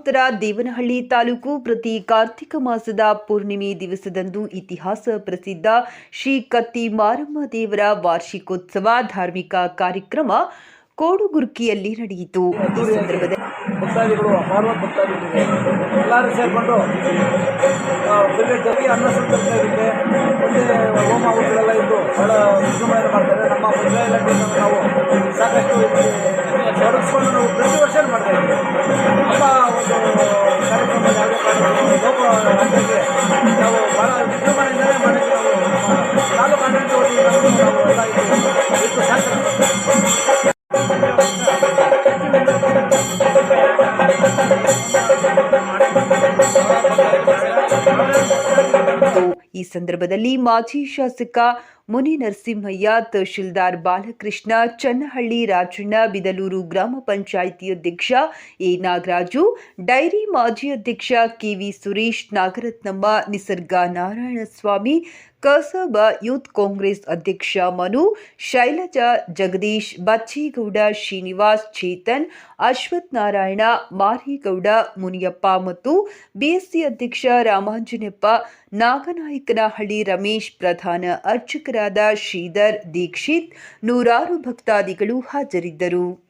ಗ್ರಾಮಸ್ಥರ ದೇವನಹಳ್ಳಿ ತಾಲೂಕು ಪ್ರತಿ ಕಾರ್ತಿಕ ಮಾಸದ ಪೂರ್ಣಿಮೆ ದಿವಸದಂದು ಇತಿಹಾಸ ಪ್ರಸಿದ್ಧ ಶ್ರೀ ಕತ್ತಿ ಮಾರಮ್ಮ ದೇವರ ವಾರ್ಷಿಕೋತ್ಸವ ಧಾರ್ಮಿಕ ಕಾರ್ಯಕ್ರಮ ಕೋಡುಗುರ್ಕಿಯಲ್ಲಿ ನಡೆಯಿತು. ಈ ಸಂದರ್ಭದಲ್ಲಿ ಭಕ್ತಾದಿಗಳು ಭಕ್ತಾದಿಗಳಿದೆ ಎಲ್ಲರೂ ಸೇರಿಕೊಂಡು ಕ್ರಿಕೆಟಲ್ಲಿ ಅನ್ನ ಸಂತರ್ಪಣೆ ಇರುತ್ತೆ. ಹೋಮ ಹೂಗಳೆಲ್ಲ ಇದ್ದು ಭಾಳ ವಿಜೃಂಭಣೆ ಮಾಡ್ತಾರೆ. ನಮ್ಮ ಮುಜರಾ ಇಲಾಖೆಯಿಂದ ನಾವು ಸಾಕಷ್ಟು ಈ ಸಂದರ್ಭದಲ್ಲಿ ಮಾಜಿ ಶಾಸಕ ಮುನಿ ನರಸಿಂಹಯ್ಯ, ತಹಶೀಲ್ದಾರ್ ಬಾಲಕೃಷ್ಣ, ಚನ್ನಹಳ್ಳಿ ರಾಜಣ್ಣ, ಬಿದಲೂರು ಗ್ರಾಮ ಪಂಚಾಯಿತಿ ಅಧ್ಯಕ್ಷ ಎ. ನಾಗರಾಜು, ಡೈರಿ ಮಾಜಿ ಅಧ್ಯಕ್ಷ ಕೆವಿ ಸುರೇಶ್, ನಾಗರತ್ನಮ್ಮ, ನಿಸರ್ಗ ನಾರಾಯಣಸ್ವಾಮಿ, ಕಸಬ ಯೂತ್ ಕಾಂಗ್ರೆಸ್ ಅಧ್ಯಕ್ಷ ಮನು, ಶೈಲಜಾ ಜಗದೀಶ್, ಬಚ್ಚೇಗೌಡ, ಶ್ರೀನಿವಾಸ್ ಚೇತನ್, ಅಶ್ವಥ್ ನಾರಾಯಣ, ಮಾರಿಗೌಡ, ಮುನಿಯಪ್ಪ ಮತ್ತು ಬಿಎಸ್ಸಿ ಅಧ್ಯಕ್ಷ ರಾಮಾಂಜನಪ್ಪ ನಾಗನಾಯಕನಹಳ್ಳಿ ರಮೇಶ್ ಪ್ರಧಾನ ಅರ್ಚಕರಾದ ಶ್ರೀಧರ್ ದೀಕ್ಷಿತ್ ನೂರಾರು ಭಕ್ತಾದಿಗಳು ಹಾಜರಿದ್ದರು.